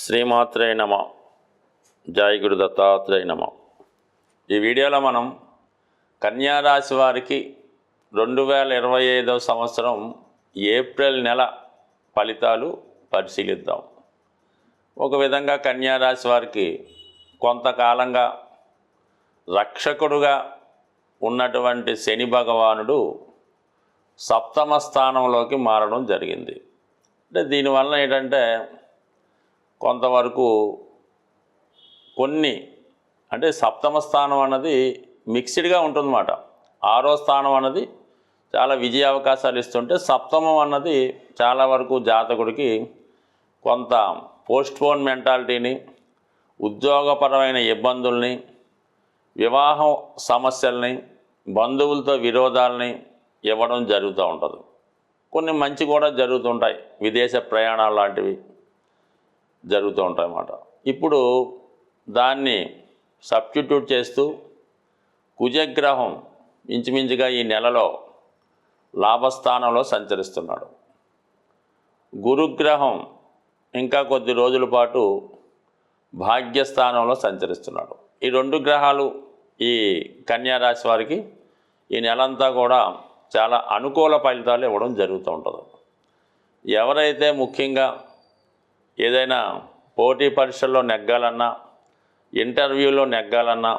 శ్రీమాత్రే నమ. జై దత్తాత్రేయ నమ. ఈ వీడియోలో మనం కన్యారాశి వారికి రెండు వేల ఇరవై ఐదవ సంవత్సరం ఏప్రిల్ నెల ఫలితాలు పరిశీలిద్దాం. ఒక విధంగా కన్యారాశి వారికి కొంతకాలంగా రక్షకుడుగా ఉన్నటువంటి శని భగవానుడు సప్తమ స్థానంలోకి మారడం జరిగింది. అంటే దీనివల్ల ఏంటంటే కొంతవరకు కొన్ని అంటే సప్తమ స్థానం అన్నది మిక్స్డ్గా ఉంటుందన్నమాట. ఆరో స్థానం అన్నది చాలా విజయ అవకాశాలు ఇస్తుంటే సప్తమం అన్నది చాలా వరకు జాతకుడికి కొంత పోస్ట్పోన్ మెంటాలిటీని ఉద్యోగపరమైన ఇబ్బందుల్ని వివాహం సమస్యల్ని బంధువులతో విరోధాలని ఇవ్వడం జరుగుతూ ఉంటుంది. కొన్ని మంచి కూడా జరుగుతుంటాయి. విదేశ ప్రయాణాలు లాంటివి. జరుగుతూ ఉంటాయన్నమాట. ఇప్పుడు దాన్ని సబ్స్టిట్యూట్ చేస్తూ కుజగ్రహం ఇంచుమించుగా ఈ నెలలో లాభస్థానంలో సంచరిస్తున్నాడు. గురుగ్రహం ఇంకా కొద్ది రోజుల పాటు భాగ్యస్థానంలో సంచరిస్తున్నాడు. ఈ రెండు గ్రహాలు ఈ కన్యారాశి వారికి ఈ నెలంతా కూడా చాలా అనుకూల ఫలితాలు ఇవ్వడం జరుగుతూ ఉంటుంది. ఎవరైతే ముఖ్యంగా ఏదైనా పోటీ పరీక్షల్లో నెగ్గాలన్నా ఇంటర్వ్యూలో నెగ్గాలన్నా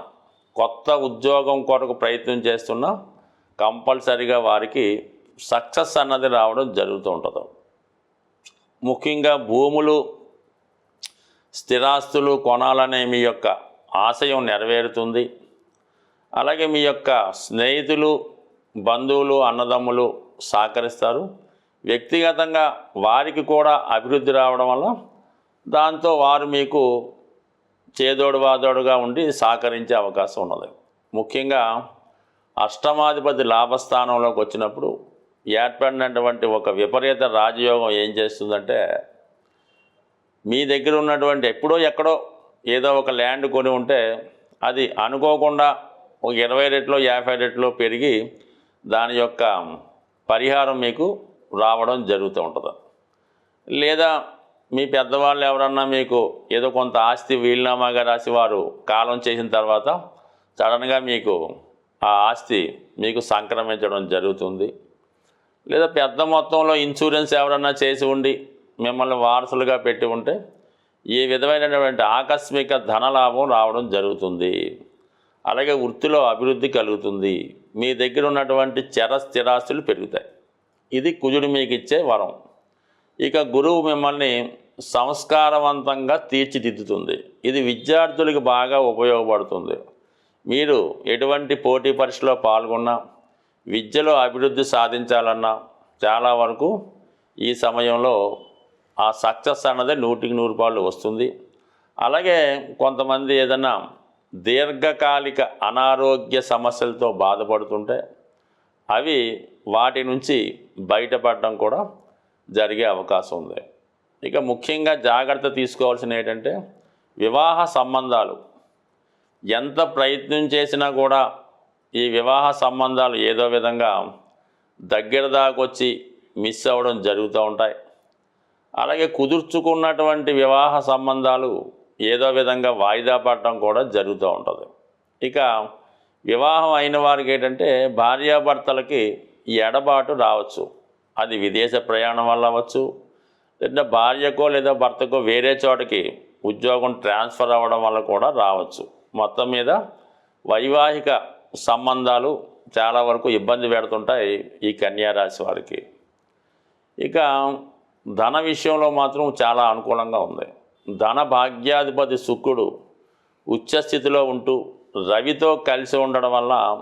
కొత్త ఉద్యోగం కొరకు ప్రయత్నం చేస్తున్నా కంపల్సరిగా వారికి సక్సెస్ అన్నది రావడం జరుగుతూ ఉంటుంది. ముఖ్యంగా భూములు స్థిరాస్తులు కొనాలనే మీ యొక్క ఆశయం నెరవేరుతుంది. అలాగే మీ యొక్క స్నేహితులు బంధువులు అన్నదమ్ములు సహకరిస్తారు. వ్యక్తిగతంగా వారికి కూడా అభివృద్ధి రావడం వల్ల దాంతో వారు మీకు చేదోడు వాదోడుగా ఉండి సహకరించే అవకాశం ఉన్నది. ముఖ్యంగా అష్టమాధిపతి లాభస్థానంలోకి వచ్చినప్పుడు ఏర్పడినటువంటి ఒక విపరీత రాజయోగం ఏం చేస్తుందంటే మీ దగ్గర ఉన్నటువంటి ఎప్పుడో ఎక్కడో ఏదో ఒక ల్యాండ్ కొని ఉంటే అది అనుకోకుండా ఒక ఇరవై రెట్లో యాభై రెట్లో పెరిగి దాని యొక్క పరిహారం మీకు రావడం జరుగుతూ ఉంటుంది. లేదా మీ పెద్దవాళ్ళు ఎవరన్నా మీకు ఏదో కొంత ఆస్తి వీలునామాగా రాసి వారు కాలం చేసిన తర్వాత సడన్గా మీకు ఆ ఆస్తి మీకు సంక్రమించడం జరుగుతుంది. లేదా పెద్ద మొత్తంలో ఇన్సూరెన్స్ ఎవరన్నా చేసి ఉండి మిమ్మల్ని వారసులుగా పెట్టి ఉంటే ఈ విధమైనటువంటి ఆకస్మిక ధనలాభం రావడం జరుగుతుంది. అలాగే వృత్తిలో అభివృద్ధి కలుగుతుంది. మీ దగ్గర ఉన్నటువంటి చర స్థిరాస్తులు పెరుగుతాయి. ఇది కుజుడు మీకు ఇచ్చే వరం. ఇక గురువు మిమ్మల్ని సంస్కారవంతంగా తీర్చిదిద్దుతుంది. ఇది విద్యార్థులకు బాగా ఉపయోగపడుతుంది. మీరు ఎటువంటి పోటీ పరీక్షలో పాల్గొన్నా విద్యలో అభివృద్ధి సాధించాలన్నా చాలా వరకు ఈ సమయంలో ఆ సక్సెస్ అన్నది నూటికి నూరు పాళ్ళు వస్తుంది. అలాగే కొంతమంది ఏదన్నా దీర్ఘకాలిక అనారోగ్య సమస్యలతో బాధపడుతుంటే అవి వాటి నుంచి బయటపడడం కూడా జరిగే అవకాశం ఉంది. ఇక ముఖ్యంగా జాగ్రత్త తీసుకోవాల్సిన ఏంటంటే వివాహ సంబంధాలు. ఎంత ప్రయత్నం చేసినా కూడా ఈ వివాహ సంబంధాలు ఏదో విధంగా దగ్గర దాకొచ్చి మిస్ అవ్వడం జరుగుతూ ఉంటాయి. అలాగే కుదుర్చుకున్నటువంటి వివాహ సంబంధాలు ఏదో విధంగా వాయిదా పడటం కూడా జరుగుతూ ఉంటుంది. ఇక వివాహం అయిన వారికి ఏంటంటే భార్యాభర్తలకి ఎడబాటు రావచ్చు. అది విదేశ ప్రయాణం వల్ల అవ్వచ్చు. లేదా భార్యకో లేదా భర్తకో వేరే చోటకి ఉద్యోగం ట్రాన్స్ఫర్ అవ్వడం వల్ల కూడా రావచ్చు. మొత్తం మీద వైవాహిక సంబంధాలు చాలా వరకు ఇబ్బంది పెడుతుంటాయి ఈ కన్యారాశి వారికి. ఇక ధన విషయంలో మాత్రం చాలా అనుకూలంగా ఉంది. ధన భాగ్యాధిపతి శుక్రుడు ఉచ్చస్థితిలో ఉంటూ రవితో కలిసి ఉండడం వల్ల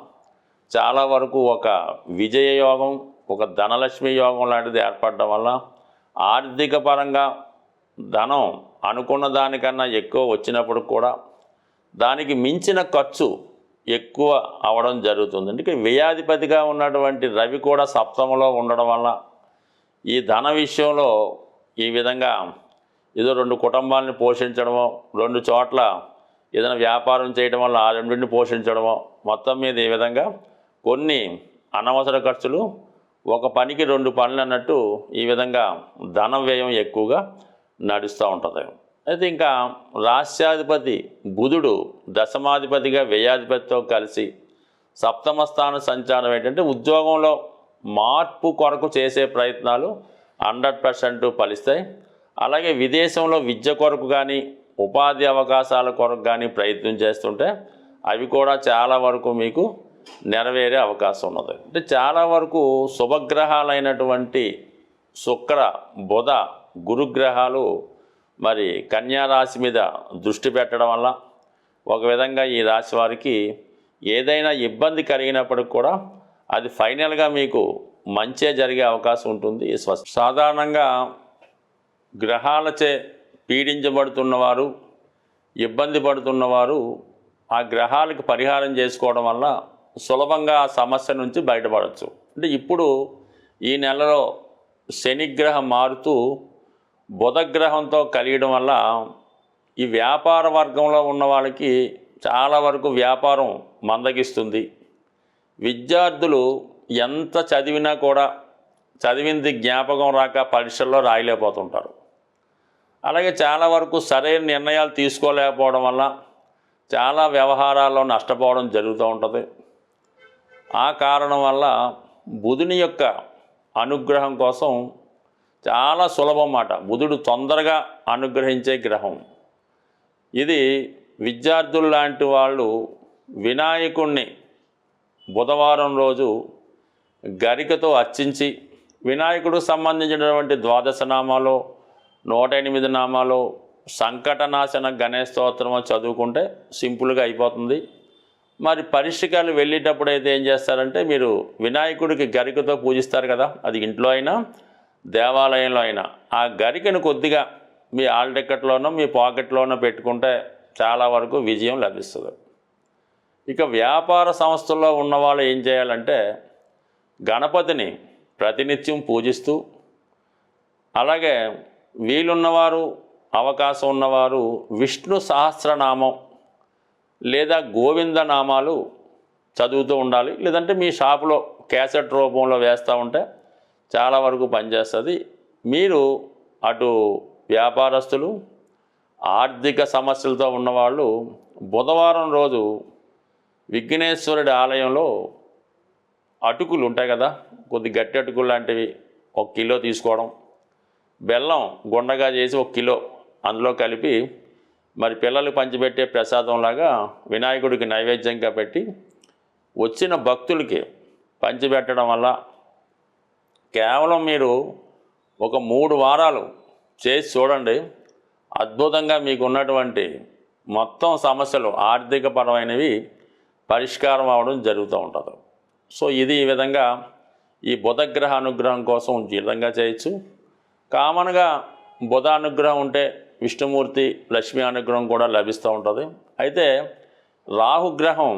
చాలా వరకు ఒక విజయ యోగం ఒక ధనలక్ష్మి యోగం లాంటిది ఏర్పడడం వల్ల ఆర్థిక పరంగా ధనం అనుకున్న దానికన్నా ఎక్కువ వచ్చినప్పుడు కూడా దానికి మించిన ఖర్చు ఎక్కువ అవడం జరుగుతుంది. అంటే వ్యయాధిపతిగా ఉన్నటువంటి రవి కూడా సప్తమలో ఉండడం వల్ల ఈ ధన విషయంలో ఈ విధంగా ఏదో రెండు కుటుంబాలని పోషించడమో రెండు చోట్ల ఏదైనా వ్యాపారం చేయడం వల్ల ఆ రెండింటిని పోషించడమో మొత్తం మీద ఈ విధంగా కొన్ని అనవసర ఖర్చులు ఒక పనికి రెండు పనులు అన్నట్టు ఈ విధంగా ధన వ్యయం ఎక్కువగా నడుస్తూ ఉంటుంది. అయితే ఇంకా రాష్ట్రాధిపతి బుధుడు దశమాధిపతిగా వ్యయాధిపతితో కలిసి సప్తమ స్థాన సంచారం ఏంటంటే ఉద్యోగంలో మార్పు కొరకు చేసే ప్రయత్నాలు హండ్రెడ్ పర్సెంట్ ఫలిస్తాయి. అలాగే విదేశంలో విద్య కొరకు కానీ ఉపాధి అవకాశాల కొరకు కానీ ప్రయత్నం చేస్తుంటే అవి కూడా చాలా వరకు మీకు నెరవేరే అవకాశం ఉన్నది. అంటే చాలా వరకు శుభగ్రహాలైనటువంటి శుక్ర బుధ గురుగ్రహాలు మరి కన్యా రాశి మీద దృష్టి పెట్టడం వల్ల ఒక విధంగా ఈ రాశి వారికి ఏదైనా ఇబ్బంది కలిగినప్పటికి కూడా అది ఫైనల్గా మీకు మంచే జరిగే అవకాశం ఉంటుంది. సాధారణంగా గ్రహాలచే పీడించబడుతున్నవారు ఇబ్బంది పడుతున్నవారు ఆ గ్రహాలకు పరిహారం చేసుకోవడం వల్ల సులభంగా ఆ సమస్య నుంచి బయటపడవచ్చు అంటే ఇప్పుడు ఈ నెలలో శనిగ్రహం మారుతూ బుధగ్రహంతో కలియడం వల్ల ఈ వ్యాపార వర్గంలో ఉన్న వాళ్ళకి చాలా వరకు వ్యాపారం మందగిస్తుంది. విద్యార్థులు ఎంత చదివినా కూడా చదివింది జ్ఞాపకం రాక పరీక్షల్లో రాయలేకపోతుంటారు. అలాగే చాలా వరకు సరైన నిర్ణయాలు తీసుకోలేకపోవడం వల్ల చాలా వ్యవహారాల్లో నష్టపోవడం జరుగుతూ ఉంటుంది. ఆ కారణం వల్ల బుధుని యొక్క అనుగ్రహం కోసం చాలా సులభం మాట బుధుడు తొందరగా అనుగ్రహించే గ్రహం. ఇది విద్యార్థులు లాంటి వాళ్ళు వినాయకుణ్ణి బుధవారం రోజు గరికతో అర్చించి వినాయకుడు సంబంధించినటువంటి ద్వాదశ నామాలు నూట ఎనిమిది నామాలు సంకటనాశన గణేష్ స్తోత్రం చదువుకుంటే సింపుల్గా అయిపోతుంది. మరి పరీక్షకాలు వెళ్ళేటప్పుడు అయితే ఏం చేస్తారంటే మీరు వినాయకుడికి గరికతో పూజిస్తారు కదా అది ఇంట్లో అయినా దేవాలయంలో అయినా. ఆ గరికను కొద్దిగా మీ ఆల్ మీ పాకెట్లోనో పెట్టుకుంటే చాలా వరకు విజయం లభిస్తుంది. ఇక వ్యాపార సంస్థల్లో ఉన్నవాళ్ళు ఏం చేయాలంటే గణపతిని ప్రతినిత్యం పూజిస్తూ అలాగే వీలున్నవారు అవకాశం ఉన్నవారు విష్ణు సహస్రనామం లేదా గోవింద నామాలు చదువుతూ ఉండాలి. లేదంటే మీ షాపులో క్యాసెట్ రూపంలో వేస్తూ ఉంటే చాలా వరకు పనిచేస్తుంది. మీరు అటు వ్యాపారస్తులు ఆర్థిక సమస్యలతో ఉన్నవాళ్ళు బుధవారం రోజు విఘ్నేశ్వరుడి ఆలయంలో అటుకులు ఉంటాయి కదా కొద్ది గట్టి అటుకులు లాంటివి ఒక కిలో తీసుకోవడం బెల్లం గుండగా చేసి ఒక కిలో అందులో కలిపి మరి పిల్లలు పంచిపెట్టే ప్రసాదంలాగా వినాయకుడికి నైవేద్యంగా పెట్టి వచ్చిన భక్తులకి పంచిపెట్టడం వల్ల కేవలం మీరు ఒక మూడు వారాలు చేసి చూడండి అద్భుతంగా మీకు ఉన్నటువంటి మొత్తం సమస్యలు ఆర్థికపరమైనవి పరిష్కారం అవడం జరుగుతూ ఉంటుంది. సో ఇది ఈ విధంగా ఈ బుధగ్రహ అనుగ్రహం కోసం ఈ విధంగా చేయొచ్చు. కామన్గా బుధ అనుగ్రహం ఉంటే విష్ణుమూర్తి లక్ష్మీ అనుగ్రహం కూడా లభిస్తూ ఉంటుంది. అయితే రాహుగ్రహం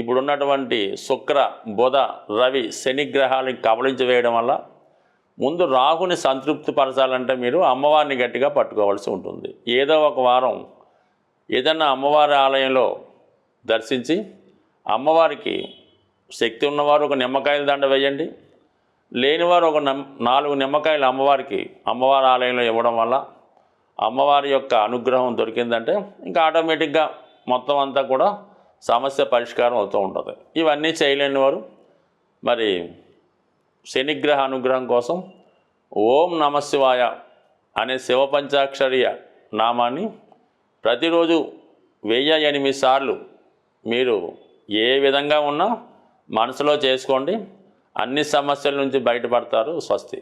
ఇప్పుడున్నటువంటి శుక్ర బుధ రవి శని గ్రహాలని కబలించి వేయడం వల్ల ముందు రాహుని సంతృప్తి పరచాలంటే మీరు అమ్మవారిని గట్టిగా పట్టుకోవాల్సి ఉంటుంది. ఏదో ఒక వారం ఏదన్నా అమ్మవారి ఆలయంలో దర్శించి అమ్మవారికి శక్తి ఉన్నవారు ఒక నిమ్మకాయల దండ వేయండి. లేనివారు ఒక నాలుగు నిమ్మకాయలు అమ్మవారికి అమ్మవారి ఆలయంలో ఇవ్వడం వల్ల అమ్మవారి యొక్క అనుగ్రహం దొరికిందంటే ఇంకా ఆటోమేటిక్గా మొత్తం అంతా కూడా సమస్య పరిష్కారం అవుతూ ఉంటుంది. ఇవన్నీ చేయలేని వారు మరి శనిగ్రహ అనుగ్రహం కోసం ఓం నమశివాయ అనే శివ పంచాక్షరీయ నామాన్ని ప్రతిరోజు వెయ్యి ఎనిమిది సార్లు మీరు ఏ విధంగా ఉన్నా మనసులో చేసుకోండి. అన్ని సమస్యల నుంచి బయటపడతారు స్వస్తి.